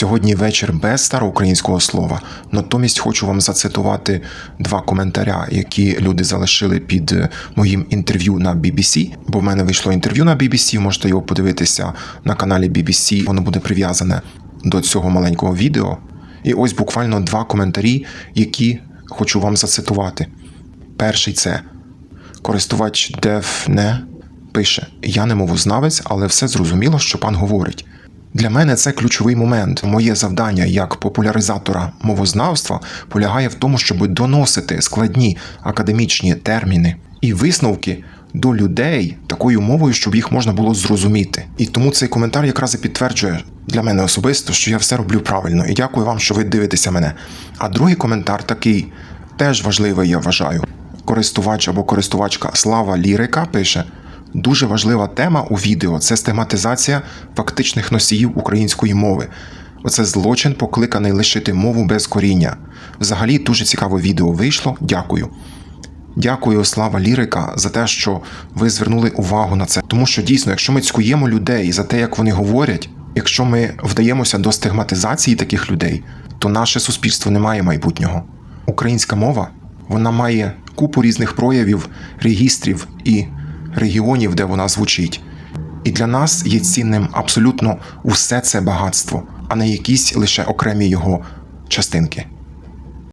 Сьогодні вечір без староукраїнського слова. Натомість хочу вам зацитувати два коментаря, які люди залишили під е, моїм інтерв'ю на BBC. Бо в мене вийшло інтерв'ю на BBC, можете його подивитися на каналі BBC. Воно буде прив'язане до цього маленького відео. І ось буквально два коментарі, які хочу вам зацитувати. Перший це користувач Девне пише: Я не мовознавець, але все зрозуміло, що пан говорить. Для мене це ключовий момент. Моє завдання як популяризатора мовознавства полягає в тому, щоб доносити складні академічні терміни і висновки до людей такою мовою, щоб їх можна було зрозуміти. І тому цей коментар якраз і підтверджує для мене особисто, що я все роблю правильно. І дякую вам, що ви дивитеся мене. А другий коментар такий теж важливий, я вважаю. Користувач або користувачка Слава Лірика пише. Дуже важлива тема у відео це стигматизація фактичних носіїв української мови. Оце злочин, покликаний лишити мову без коріння. Взагалі дуже цікаве відео вийшло. Дякую. Дякую, слава лірика, за те, що ви звернули увагу на це. Тому що дійсно, якщо ми цькуємо людей за те, як вони говорять, якщо ми вдаємося до стигматизації таких людей, то наше суспільство не має майбутнього. Українська мова вона має купу різних проявів, регістрів і регіонів, де вона звучить. І для нас є цінним абсолютно усе це багатство, а не якісь лише окремі його частинки.